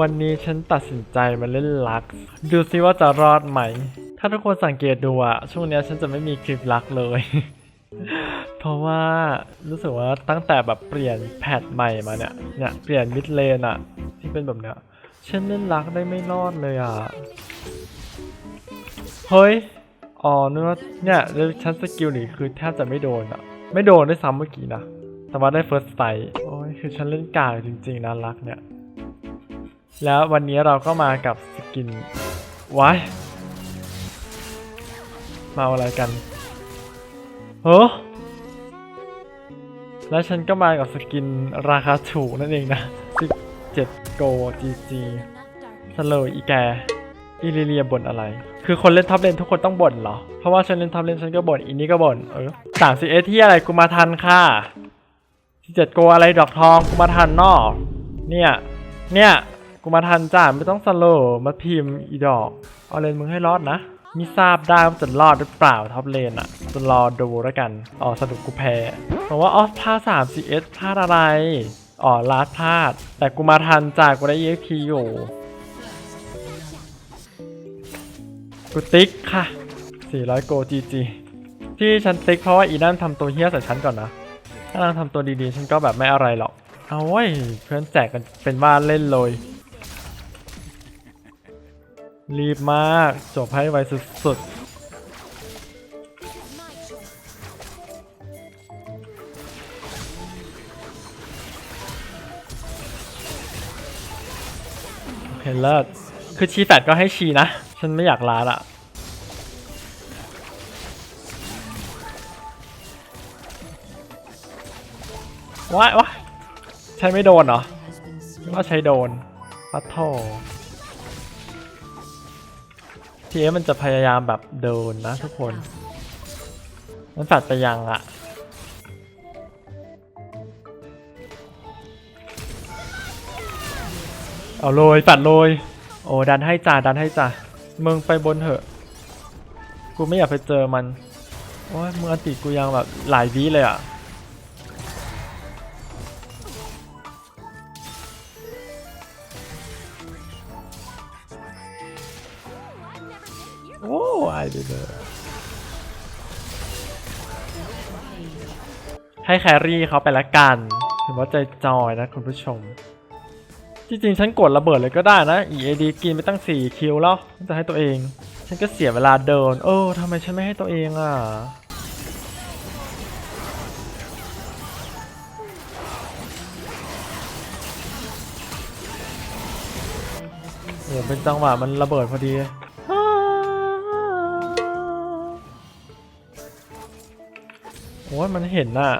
วันนี้ฉันตัดสินใจมาเล่นลัก ดูซิว่าจะรอดไหม ถ้าทุกคนสังเกตดูอะช่วงนี้ฉันจะไม่มีคลิปลักเลย เพราะว่ารู้สึกว่าตั้งแต่แบบเปลี่ยนแพทใหม่มาเนี่ย เนี่ยเปลี่ยนมิดเลนอะที่เป็นแบบเนี้ยฉันเล่นลักได้ไม่รอดเลยอะเฮ้ย อ๋อนื้อว่าเนี่ยแล้วฉันสกิลนี่คือแทบจะไม่โดนอะไม่โดนได้วยซ้ำเมื่อกี้นะ แต่ว่าได้ first strike โอ้ยคือฉันเล่นกากจริงๆนะลักเนี่ย แล้ววันนี้เราก็มากับสกินวายมาอะไรกันเฮ้แล้วฉันก็มากับสกินราคาถูกนั่นเองนะ 17โก GG สโลอีแกอิลิเลียบ่นอะไร คือคนเล่นท็อปเลนทุกคนต้องบ่นเหรอ เพราะว่าฉันเล่นท็อปเลนฉันก็บ่นอีนี่ก็บ่นเออสามสิเอที่อะไรกูมาทันค่ะที่เจ็ดโกอะไรดอกทองกูมาทันนอกเนี่ย เนี่ย กูมาทันจ้าไม่ต้องสโลมาพิมพ์อีดอกเอาเลนมึงให้รอดนะมิทราบได้ว่าจะรอดหรือเปล่าท็อปเลนอะจะรอดูแล้วกันอ๋อสรุปกูแพ้บอกว่าออฟพลาดสามสิเอสพลาดอะไรอ๋อลาดพลาด แต่กูมาทันจากูได้ EXP อยู่กูติ๊กค่ะ 400 โกจีจีที่ฉันติ๊กเพราะว่าอีนั่นทำตัวเฮี้ยใส่ฉันก่อนนะ ถ้านางทำตัวดีๆ ฉันก็แบบไม่อะไรหรอก เอาไว้เพื่อนแจกกันเป็นว่าเล่นเลย รีบมาก จบให้ไวสุดๆโอเคเลิศคือชีแฟดก็ให้ชีนะ ฉันไม่อยากลาละว้ายว้ายใช้ไม่โดนเหรอว่าใช้โดนปัทโท ทีเอมันจะพยายามแบบโดนนะทุกคน มันตัดไปยังอะเอาโรยตัดโรยโอ้ดันให้จ่าดันให้จ่ามึงไปบนเถอะ กูไม่อยากไปเจอมัน โอ้ยมึงอันติกูยังแบบหลายวิเลยอะ ให้แครี่เขาไปละกันถือว่าใจจอยนะคุณผู้ชม จริงๆ ฉันกดระเบิดเลยก็ได้นะ EAD กินไปตั้ง 4 คิวแล้วจะให้ตัวเอง ฉันก็เสียเวลาเดิน เออทำไมฉันไม่ให้ตัวเองอะโอ้เป็นจังหวะมันระเบิดพอดี โอ้ยมันเห็นน่ะ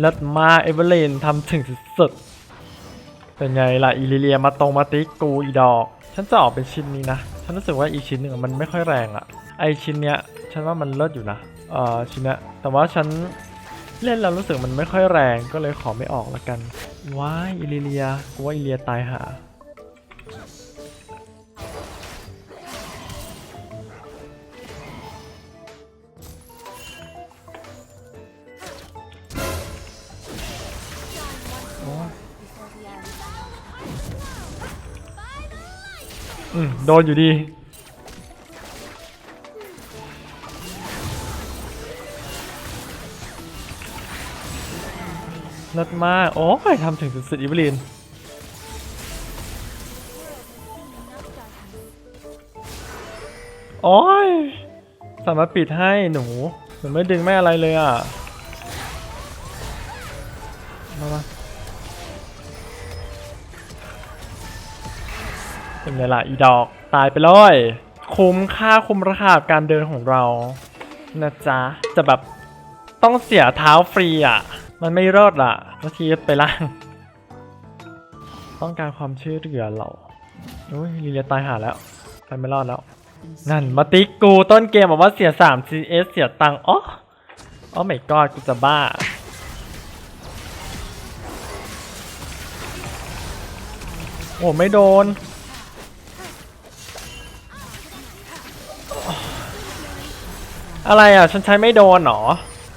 เลิศมากเอเวอร์เลนทำถึงสุดๆเป็นไงล่ะอีลิเลียมาตรงมาติกกูอีดอก ฉันจะออกเป็นชิ้นนี้นะ ฉันรู้สึกว่าอีกชิ้นหนึ่งมันไม่ค่อยแรงอะไอชิ้นเนี้ย ฉันว่ามันเลิศอยู่นะ เอ่อชิ้นเนี้ยแต่ว่าฉัน เล่นแล้วรู้สึกมันไม่ค่อยแรงก็เลยขอไม่ออกละกัน ว้ายอีลิเลียกูว่าอีเลียตายหาอืมโดนอยู่ดี เลิศมาก โอ้ยทำถึงสุดๆอีเวลินโอ้ย สามารถปิดให้หนูหนูไม่ดึงไม่อะไรเลยอะ มามาเป็นไงล่ะอีดอก ตายไปเลย คุ้มค่าคุ้มราคาการเดินของเรา นะจ๊ะ จะแบบต้องเสียเท้าฟรีอะ มันไม่รอดล่ะเมื่อกี้ไปล่าง ต้องการความช่วยเหลือเราโอ้ยลีเลียตายหาแล้วไปไม่รอดแล้ว นั่นมาติกูต้นเกมบอกว่าเสีย3 CS เสียตังค์อ๋ออ๋อไม่กอดกูจะบ้า โอ้ไม่โดน อะไรอะ ฉันใช้ไม่โดนหรอ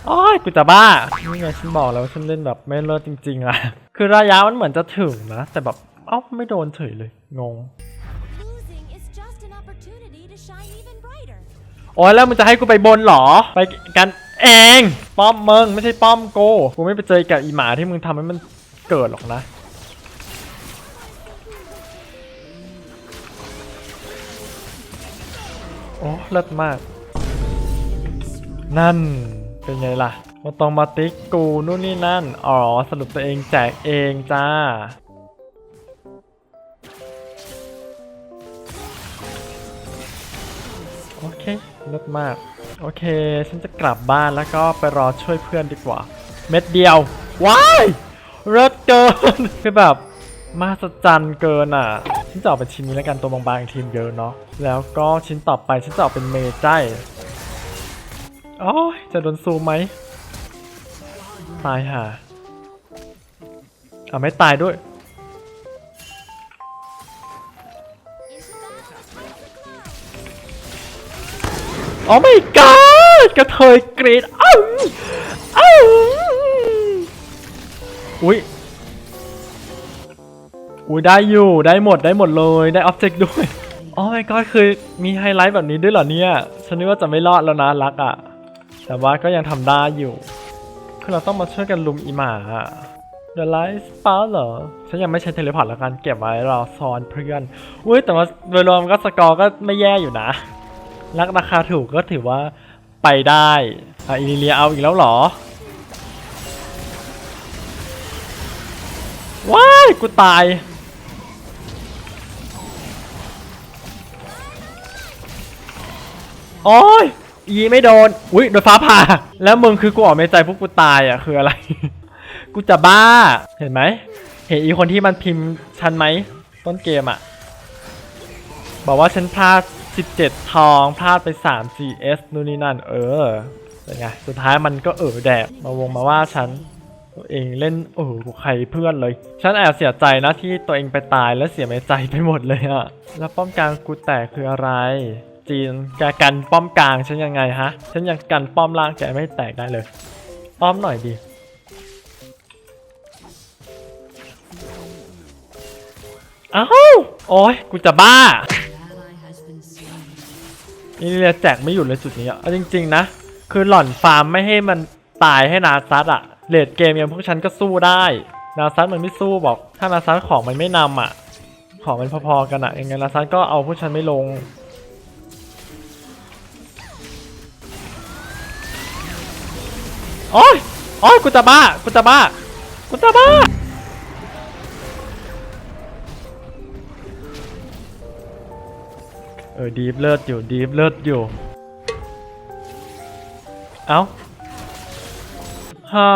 อ้อยกูจะบ้า นี่ไงฉันบอกแล้วว่าฉันเล่นแบบไม่เลิศจริงๆอะคือระยะมันเหมือนจะถึงนะ แต่แบบเอ้าไม่โดนเฉยเลย งง Losing is just an opportunity to shine even brighter. โอ้ยแล้วมึงจะให้กูไปบนเหรอ ไปกันเอง ป้อมมึงไม่ใช่ป้อมกูกูไม่ไปเจอกับอีหมาที่มึงทำให้มันเกิดหรอกนะ โอ้เลิศมาก นั่น เป็นไงล่ะมาตองมาติ๊กกูนู่นนี่นั่น อ๋อ สรุปตัวเองแจกเองจ้า โอเคเลิศมาก โอเค ฉันจะกลับบ้านแล้วก็ไปรอช่วยเพื่อนดีกว่า เม็ดเดียว ว้ายเลิศเกิน คือแบบมาสจันเกินอะ ฉันจะออกเป็นชิ้นนี้แล้วกันตัวบางๆทีมเยอะเนาะ แล้วก็ชิ้นต่อไปฉันจะออกเป็นเมจาย โอ้ยจะโดนซูมไหม ตายห่าอะไม่ตายด้วย โอ้ my god กระเทยกรีดอ้าวอ้าวอุ้ยอุ้ยได้อยู่ได้หมดได้หมดเลยได้ออบเจกต์ด้วย โอ้ my god คือมีไฮไลท์แบบนี้ด้วยเหรอเนี่ย ฉันนึกว่าจะไม่รอดแล้วนะรักอะ่ะ แต่ว่าก็ยังทำได้อยู่ คือเราต้องมาช่วยกันลุมอีหมาอะ The Light Spa เหรอ ฉันยังไม่ใช้เทเลพอร์ตแล้วกันเก็บไว้รอซ้อนเพื่อนอุ้ยแต่ว่าโดยรวมก็สกอร์ก็ไม่แย่อยู่นะ รักราคาถูกก็ถือว่าไปได้อะอิลิเลียเอาอีกแล้วเหรอ ว้าย กูตายโอ้ย อีไม่โดน อุ้ยโดนฟ้าผ่า แล้วมึงคือกูออกไม่ใจพวกกูตายอะคืออะไร กูจะบ้า เห็นไหม เห็นอีคนที่มันพิมพ์ฉันไหม ต้นเกมอะ บอกว่าฉันพลาด 17 ทองพลาดไป3 GS นู่นนี่นั่น เออ เป็นไง สุดท้ายมันก็เออแดกมาวงมาว่าฉันตัวเองเล่นเออกูใครเพื่อนเลย ฉันแอบเสียใจนะที่ตัวเองไปตายและเสียใจไปหมดเลยอะแล้วป้อมกลางกูแตกคืออะไร จีน แกกันป้อมกลางฉันยังไงฮะ ฉันยังกันป้อมล่างแกไม่แตกได้เลย ป้อมหน่อยดิอ้าวโอ้ยกูจะบ้านี่เรียแจกไม่หยุดเลยจุดนี้อะเอาจริง ๆ นะ คือหล่อนฟาร์มไม่ให้มันตายให้นาซัดอะเลดเกมย่างพวกฉันก็สู้ได้ นาซัดมันไม่สู้บอก ถ้านาซัดของมันไม่นำอะ ของมันพอๆกันอะยังไงนาซัดก็เอาพวกฉันไม่ลง โอ้ยโอ้ยกูจะบ้ากูจะบ้ากูจะบ้าเออดีฟเลิศอยู่ดีฟเลิศอยู่ เอ้าฮะ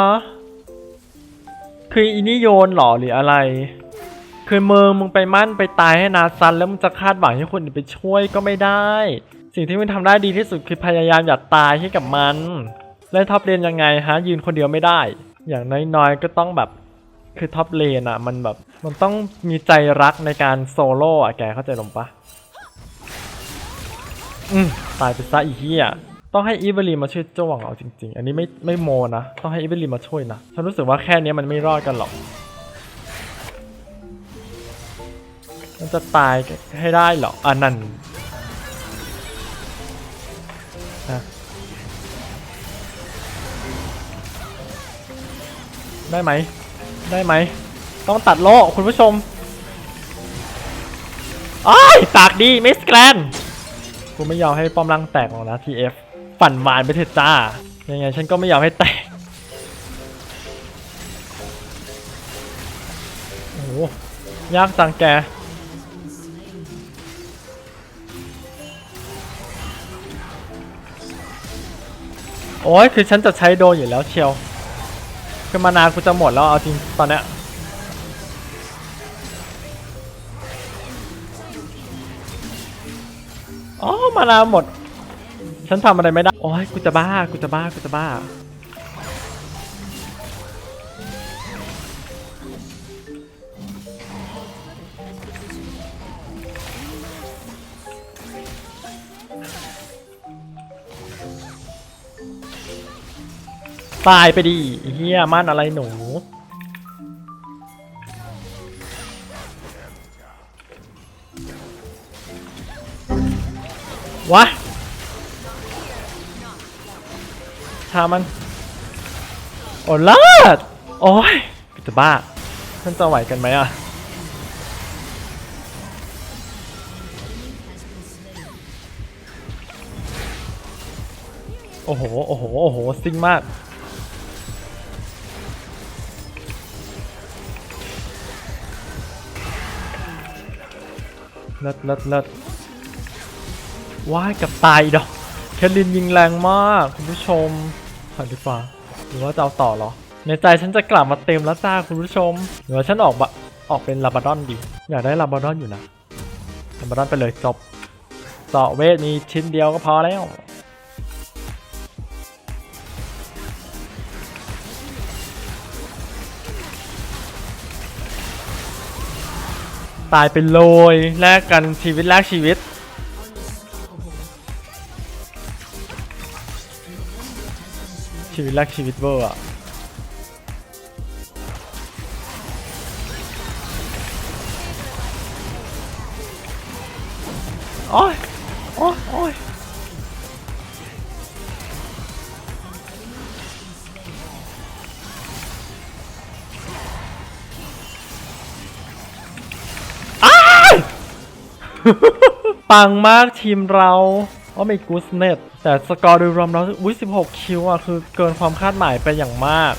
คืออีนี่โยนเหรอหรืออะไร คือมือมึงไปมั่นไปตายให้นาซันแล้วมึงจะคาดหวังให้คนอื่นไปช่วยก็ไม่ได้ สิ่งที่มึงทำได้ดีที่สุดคือพยายามอย่าตายให้กับมัน เล่นท็อปเลนยังไงฮะยืนคนเดียวไม่ได้ อย่างน้อยๆก็ต้องแบบคือท็อปเลนอะมันแบบมันต้องมีใจรักในการโซโล่อะแกเข้าใจลงปะอืมตายไปซะอีเหี้ยต้องให้อีเวลีมาช่วยจ้วงเอาจริง ๆ อันนี้ไม่ไม่โมนะ ต้องให้อีเวลีมาช่วยนะ ฉันรู้สึกว่าแค่นี้มันไม่รอดกันหรอก มันจะตายให้ได้หรออันนั้น ได้ไหม ได้ไหม ต้องตัดโลคุณผู้ชมอ้ายปากดีมิสแกรนกูไม่ยอมให้ป้อมล่างแตกหรอกนะ TF ฝันหวานไปเถอะจ้า ยังไงฉันก็ไม่ยอมให้แตก โอ้โห ยากจังแก โอ้ยคือฉันจะใช้โดนอยู่แล้วเชียว คือมานานกูจะหมดแล้วเอาจริงตอนเนี้ยอ๋อมานาหมด ฉันทำอะไรไม่ได้ โอ้ยกูจะบ้า กูจะบ้า กูจะบ้า ตายไปดิเฮียมั่นอะไรหนู วะชามันโอ้ลาดโอ้ยกูจะบ้ามันจะไหวกันไหมอะโอ้โห โอ้โห โอ้โห ซิ่งมาก เลิศเลิศเลิศว้ายกับตายดอกแคลินยิงแรงมากคุณผู้ชมถอยดีกว่าหรือว่าจะเอาต่อหรอ ในใจฉันจะกลับมาเต็มแล้วจ้าคุณผู้ชมหรือว่าฉันออกบะออกเป็นลาบาดอนดี อยากได้ลาบาดอนอยู่นะลาบาดอนไปเลยจบเจาะเวทมีชิ้นเดียวก็พอแล้ว ตายไปเลยแลกกันชีวิตแลกชีวิต ชีวิตแลกชีวิตเวอร์อะโอ้ยโอ้ย ปังมากทีมเราโอ้ไม่กูสเน็ตแต่สกอร์โดยรวมแล้วอุ้ย16 คิวอะ คือเกินความคาดหมายไปอย่างมาก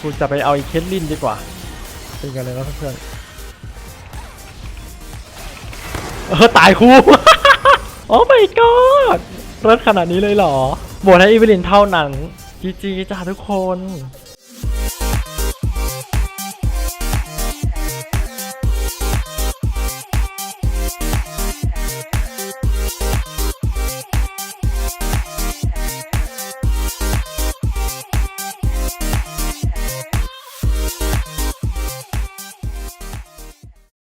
กูจะไปเอาอีเคทลินดีกว่าเป็นกันเลยนะเพื่อนเออ ตายคู่โอ้ my god เลิศขนาดนี้เลยเหรอโหวตให้อีเวลินเท่านั้นจีจีจ้าทุกคน